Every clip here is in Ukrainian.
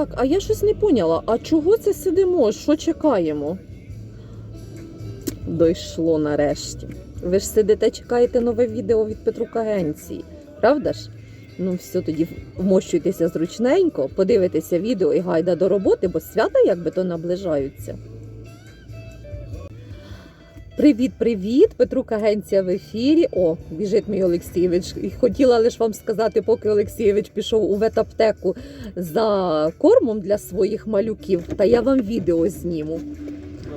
Так, а я щось не поняла. А чого це сидимо? Що чекаємо? Дійшло нарешті. Ви ж сидите, чекаєте нове відео від Петрука Генції, правда ж? Ну, все, тоді вмощуйтеся зручненько, подивитеся відео і гайда до роботи, бо свята якби то наближаються. Привіт, привіт! Петрук Агенція в ефірі. О, біжить мій Олексійович. І хотіла лише вам сказати, поки Олексійович пішов у ветаптеку за кормом для своїх малюків, та я вам відео зніму.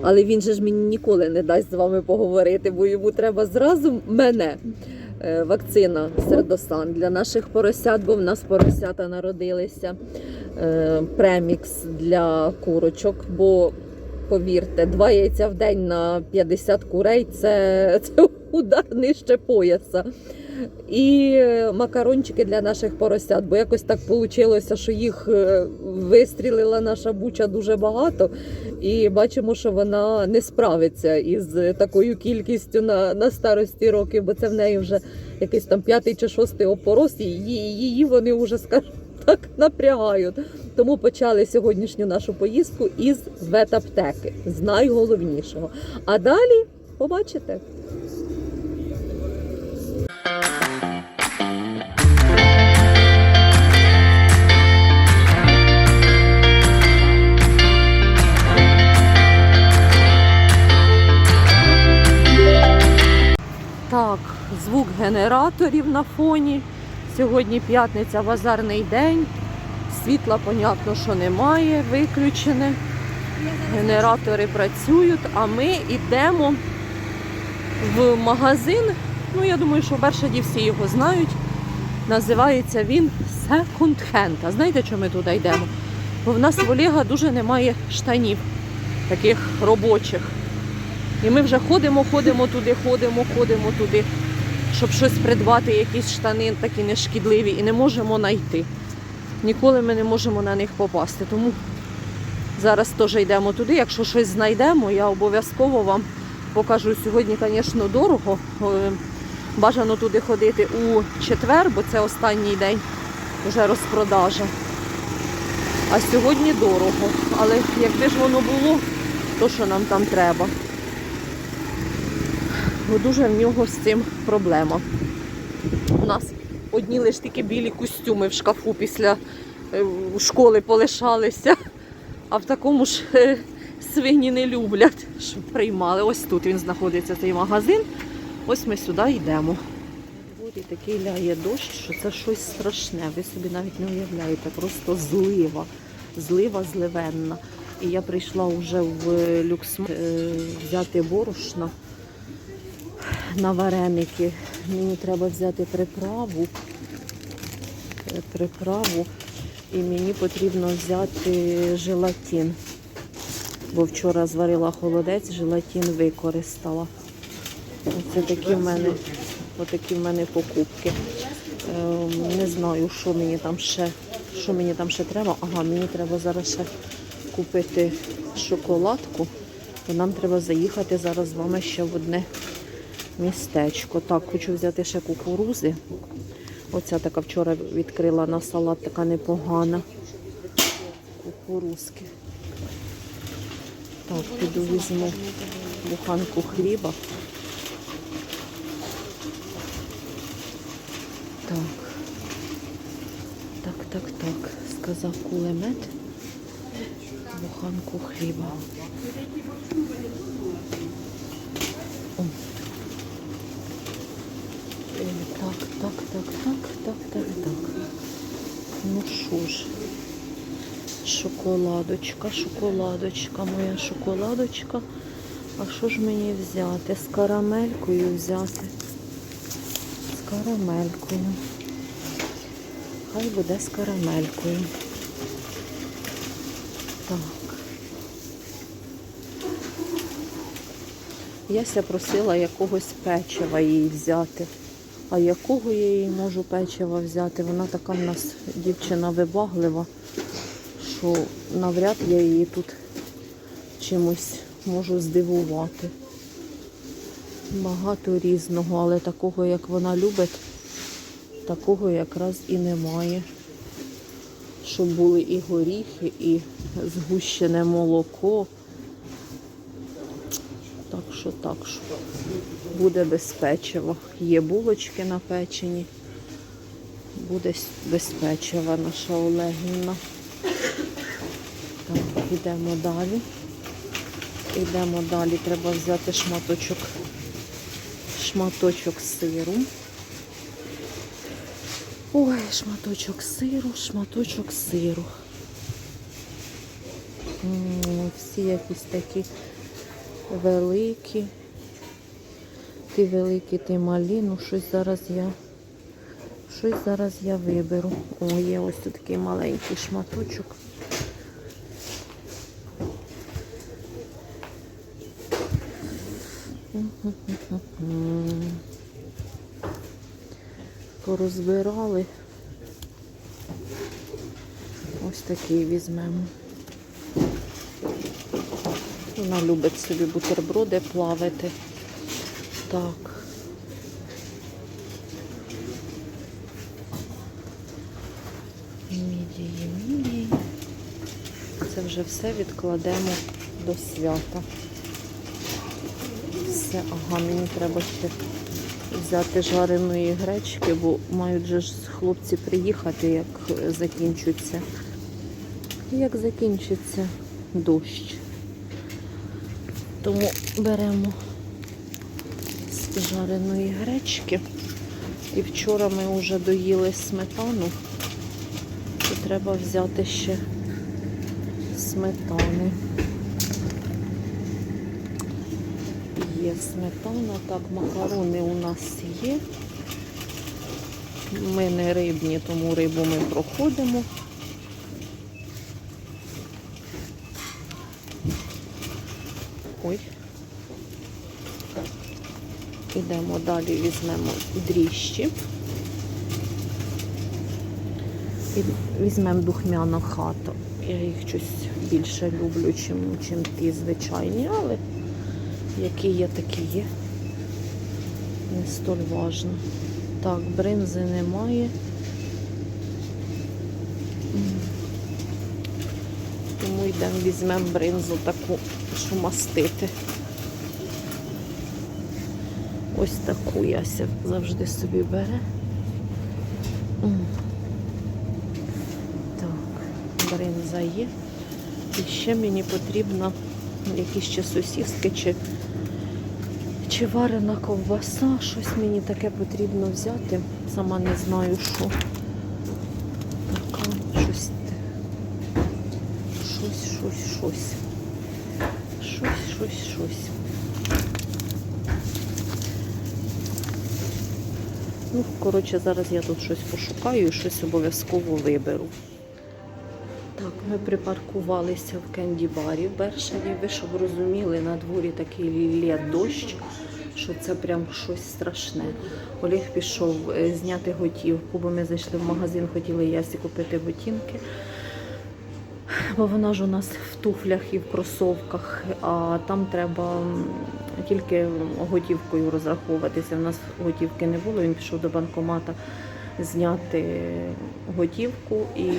Але він же ж мені ніколи не дасть з вами поговорити, бо йому треба зразу мене. Е, Вакцина Сердосан для наших поросят, бо в нас поросята народилися. Е, Премікс для курочок, бо повірте, два яйця в день на 50 курей це, це удар нижче пояса. І макарончики для наших поросят, бо якось так вийшло, що їх е, вистрілила наша буча дуже багато, і бачимо, що вона не справиться із такою кількістю на, на старості років, бо це в неї вже якийсь там п'ятий чи шостий опорос, і її, вони вже, скажімо так, напрягають. Тому почали сьогоднішню нашу поїздку із ветаптеки, з найголовнішого. А далі побачите. Так, звук генераторів на фоні. Сьогодні п'ятниця, базарний день. Світла, понятно, що немає, виключене. Генератори працюють, а ми йдемо в магазин. Ну, я думаю, що в Бершаді всі його знають. Називається він Second Hand. А знаєте, чому ми туди йдемо? Бо в нас в Олега дуже немає штанів, таких робочих. І ми вже ходимо, ходимо туди, ходимо, ходимо туди, щоб щось придбати, якісь штани такі нешкідливі, і не можемо знайти. Ніколи ми не можемо на них попасти. Тому зараз теж йдемо туди. Якщо щось знайдемо, я обов'язково вам покажу. Сьогодні, звісно, дорого. Е, Бажано туди ходити у четвер, бо це останній день вже розпродажа. А сьогодні дорого. Але якби ж воно було, то що нам там треба? Бо дуже в нього з цим проблема. У нас одні лише тільки білі костюми в шкафу після е, школи полишалися, а в такому ж е, свині не люблять, щоб приймали. Ось тут він знаходиться, цей магазин. Ось ми сюди йдемо. Дворі такий ляє дощ, що це щось страшне. Ви собі навіть не уявляєте, просто злива. Злива зливенна. І я прийшла вже в люкс взяти борошна на вареники. Мені треба взяти приправу. Е, Приправу. І мені потрібно взяти желатин. Бо вчора зварила холодець, желатин використала. Це такі в мене, отакі в мене покупки. Ем, Не знаю, що мені там ще, що мені там ще треба. Ага, мені треба зараз ще купити шоколадку. То нам треба заїхати зараз з вами ще в одне містечко. Так, хочу взяти ще кукурузи. Оця така вчора відкрила на салат, така непогана. Кукурузки. Так, піду візьму буханку хліба. Так. Так, так, так. Сказав кулемет. Буханку хліба. О. Так, так, так, так, так, так, так. Ну що ж. Шоколадочка, шоколадочка, моя шоколадочка. А що ж мені взяти? З карамелькою взяти. З карамелькою. Хай буде з карамелькою. Так. Яся просила якогось печива їй взяти. А якого я їй можу печива взяти? Вона така в нас дівчина вибаглива, що навряд я її тут чимось можу здивувати. Багато різного, але такого, як вона любить, такого якраз і немає. щоб були і горіхи, і згущене молоко. Що так що буде без печива. Є булочки напечені. Буде с- без печива наша Олегівна. Так, йдемо далі. Йдемо далі. Треба взяти шматочок, шматочок сиру. Ой, шматочок сиру, шматочок сиру. Всі якісь такі великі. Ти великі, ти малі. Ну, щось зараз я. Щось зараз я виберу. О, є ось тут такий маленький шматочок. Порозбирали. Ось такий візьмемо. Вона любить собі бутерброди плавити. Так. Мідії, мідії. Це вже все відкладемо до свята. Все, ага, мені треба ще взяти жареної гречки, бо мають же ж хлопці приїхати, як закінчиться. Як закінчиться дощ. Тому беремо з жареної гречки. І вчора ми вже доїли сметану. То треба взяти ще сметани. Є сметана, так, макарони у нас є. Ми не рибні, тому рибу ми проходимо. Ой. Ідемо далі, візьмемо дріжджі. І візьмемо духмяну хату. Я їх щось більше люблю, чим, чим ті звичайні, але які є, такі є. Не столь важно. Так, бринзи немає. Тому йдемо, візьмемо бринзу таку, що мастити. Ось таку Яся завжди собі бере. Так, бринза є. І ще мені потрібно якісь ще сосиски чи, чи варена ковбаса. Щось мені таке потрібно взяти. Сама не знаю, що. Така, щось. Щось, щось, щось. Щось, щось, щось. Ну, коротше, зараз я тут щось пошукаю і щось обов'язково виберу. Так, ми припаркувалися в кенді-барі в Бершані. Ви щоб розуміли, на дворі такий лє дощ, що це прям щось страшне. Олег пішов е, зняти готівку, бо ми зайшли в магазин, хотіли Ясі купити готівки. Бо вона ж у нас в туфлях і в кросовках, а там треба тільки готівкою розраховуватися. У нас готівки не було, він пішов до банкомата зняти готівку і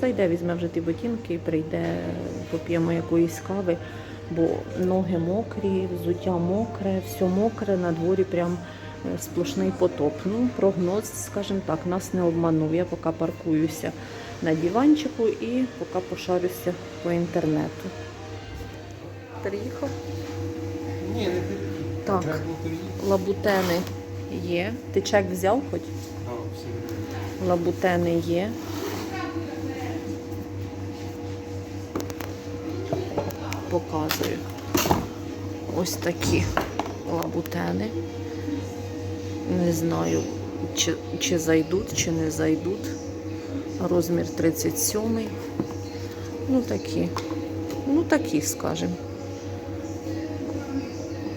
зайде, візьме вже ті ботинки прийде, поп'ємо якоїсь кави, бо ноги мокрі, взуття мокре, все мокре, на дворі прям е, сплошний потоп. Ну, прогноз, скажімо так, нас не обманув. Я поки паркуюся на диванчику і поки пошарюся по інтернету. Приїхав? Ні, не. Так. Лабутени є. Ти чек взяв хоч? Лабутени є. Показую. Ось такі лабутени. Не знаю, чи, чи зайдуть, чи не зайдуть. Розмір 37. Ну такі. Ну такі, скажімо.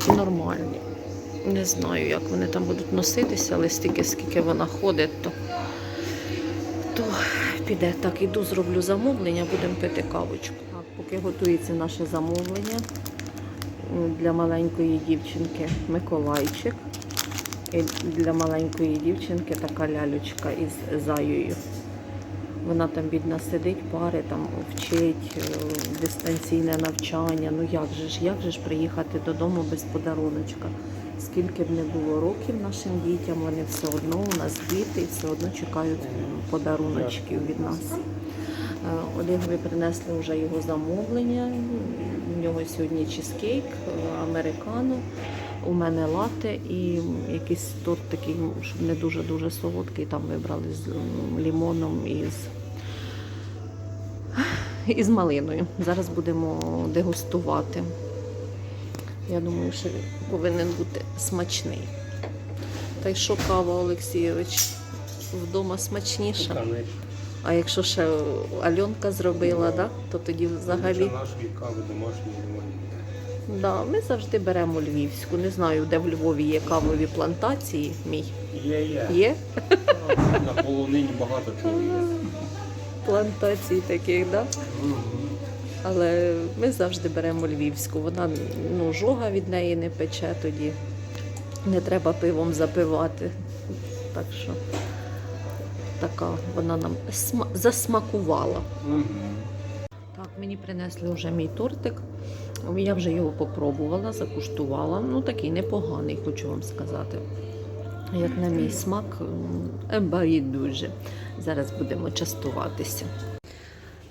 Нормальні. Не знаю, як вони там будуть носитися, але стільки, скільки вона ходить, то, то піде. Так, іду, зроблю замовлення, будемо пити кавочку. Так, поки готується наше замовлення для маленької дівчинки Миколайчик. І для маленької дівчинки така лялючка із заюю. Вона там бідна сидить, пари там вчить е, дистанційне навчання. Ну як же ж, як же ж приїхати додому без подаруночка? Скільки б не було років нашим дітям, вони все одно у нас діти і все одно чекають подаруночків від нас. Е, Олегові принесли вже його замовлення. У нього сьогодні чизкейк, е, американо. У мене лате і якийсь торт такий, щоб не дуже-дуже солодкий, там вибрали з лімоном і з, і з малиною. Зараз будемо дегустувати. Я думаю, що повинен бути смачний. Та й що кава, Олексійович? Вдома смачніша. А якщо ще Альонка зробила, да, то тоді взагалі. Нашої кави домашньої. Да, ми завжди беремо львівську. Не знаю, де в Львові є кавові плантації. Мій Є, є. є На полонині багато чого є. плантації таких, да? Але ми завжди беремо львівську. Вона ну, жога від неї не пече, тоді не треба пивом запивати. Так що така вона нам сма- засмакувала. Мгм. Так, мені принесли вже мій тортик. Я вже його попробувала, закуштувала. Ну, такий непоганий, хочу вам сказати. Як на мій смак, м, дуже. Зараз будемо частуватися.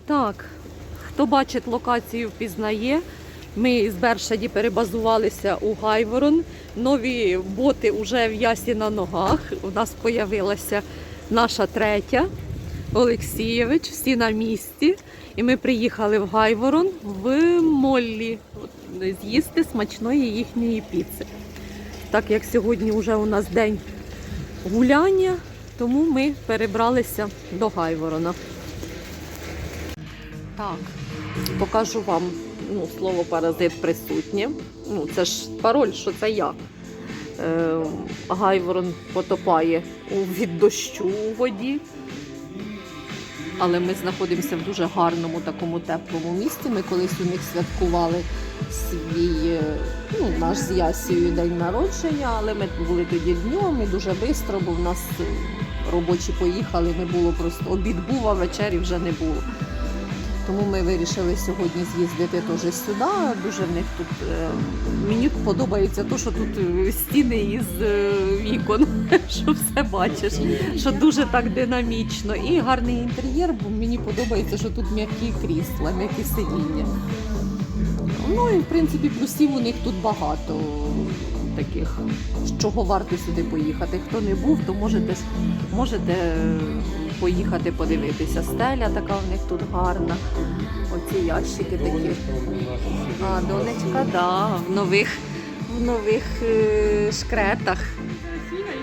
Так, хто бачить локацію, впізнає. Ми з Бершаді перебазувалися у Гайворон. Нові боти вже в ясі на ногах. У нас з'явилася наша третя Олексійович, всі на місці. І ми приїхали в Гайворон в Моллі з'їсти смачної їхньої піци. Так як сьогодні вже у нас день гуляння, тому ми перебралися до Гайворона. Так, покажу вам ну, слово паразит присутнє. Ну, це ж пароль, що це я. Е, Гайворон потопає від дощу у воді. Але ми знаходимося в дуже гарному такому теплому місці. Ми колись у них святкували свій е, ну, наш з Ясією день народження, але ми були тоді днем і дуже швидко, бо в нас е, робочі поїхали, не було просто обід був, а вечері вже не було. Тому ми вирішили сьогодні з'їздити теж сюди. Дуже в них тут е, мені подобається те, що тут е, стіни із е, вікон, що все бачиш, що дуже так динамічно. І гарний інтер'єр, бо мені подобається, що тут м'які крісла, м'які сидіння. Ну і в принципі плюсів у них тут багато таких, з чого варто сюди поїхати. Хто не був, то можете, можете поїхати подивитися. Стеля така в них тут гарна. Оці ящики такі. А, донечка, да, в нових, в нових е, шкретах.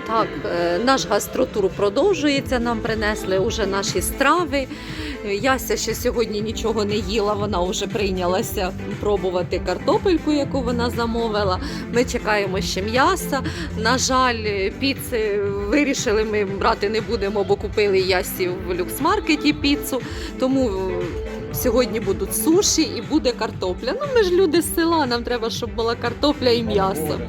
Так, е, наш гастротур продовжується. Нам принесли вже наші страви. Яся ще сьогодні нічого не їла. Вона вже прийнялася пробувати картопельку, яку вона замовила. Ми чекаємо ще м'яса. На жаль, піци вирішили ми брати не будемо, бо купили Ясі в люксмаркеті піцу. Тому Сьогодні будуть суші і буде картопля. Ну, ми ж люди з села, нам треба, щоб була картопля і м'ясо.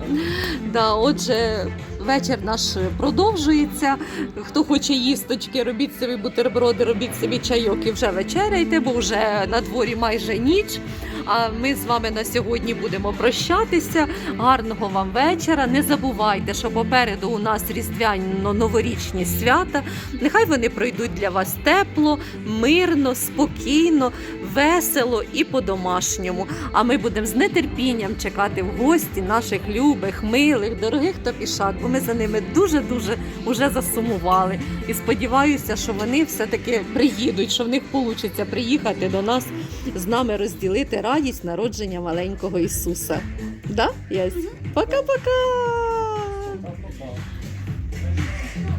Да, отже, вечір наш продовжується. Хто хоче їсточки, робіть собі бутерброди, робіть собі чайок і вже вечеряйте, бо вже на дворі майже ніч. А ми з вами на сьогодні будемо прощатися. Гарного вам вечора. Не забувайте, що попереду у нас різдвяно-новорічні свята. Нехай вони пройдуть для вас тепло, мирно, спокійно, весело і по-домашньому. А ми будемо з нетерпінням чекати в гості наших любих, милих, дорогих топішат, бо ми за ними дуже-дуже уже засумували. І сподіваюся, що вони все-таки приїдуть, що в них вийде приїхати до нас з нами розділити радість народження маленького Ісуса. Да? Ясь? Пока-пока.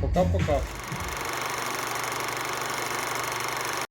Пока-пока.